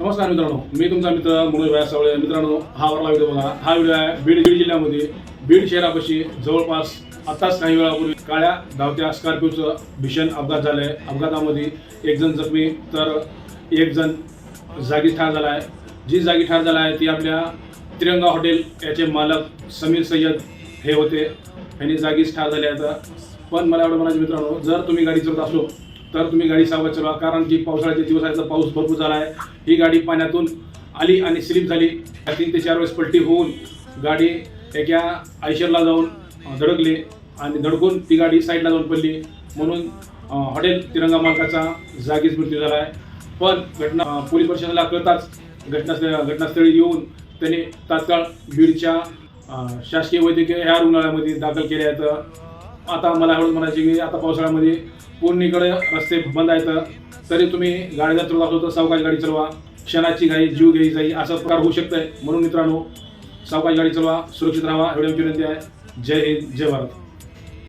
नमस्कार मित्रांनो मी तुमचा मित्र मनोज व्यास सावळे मित्रांनो हा वरला व्हिडिओ बघा. हा व्हिडिओ आहे बीड बीड जिल्ह्यामध्ये. बीड शहरापाशी जवळपास आताच काही वेळापूर्वी काळ्या धावत्या स्कॉर्पिओचं भीषण अपघात झालं आहे अपघातामध्ये एक जण जखमी तर एक जण जागी ठार झाला आहे. जी जागी ठार झाला आहे ती आपल्या तिरंगा हॉटेल याचे मालक समीर सय्यद हे होते. यांनी जागीच ठार झाले आहेत पण मला एवढं म्हणायचं मित्रांनो जर तुम्ही गाडी चालवत असलो तर तुम्ही गाडी सावध चलवा कारण की पावसाळ्याचे दिवस आहे तर पाऊस भरपूर झाला आहे ही गाडी पाण्यातून आली आणि स्लिप झाली. तीन ते चार वेळेस पलटी होऊन गाडी एका आयशरला जाऊन धडकली आणि धडकून ती गाडी साईडला जाऊन पडली. म्हणून हॉटेल तिरंगा मालकाचा जागीच मृत्यू झाला आहे पण घटना पोलीस प्रशासनाला कळताच घटनास्थळ घटनास्थळी येऊन त्यांनी तात्काळ बीडच्या शासकीय वैद्यकीय ह्या रुग्णालयामध्ये दाखल केले आहेत. आता मला एवढं म्हणायची की आता पावसाळ्यामध्ये पूर्णीकडे रस्ते बंद आहेत तरी तुम्ही गाडी जर चालवत असलो तर सावकाश गाडी चालवा. क्षणाची घाई जीव घ्यायची जाई असा प्रकार होऊ शकतोय. म्हणून मित्रांनो सावकाश गाडी चालवा सुरक्षित राहा. एवढी आमची विनंती आहे. जय हिंद जय भारत.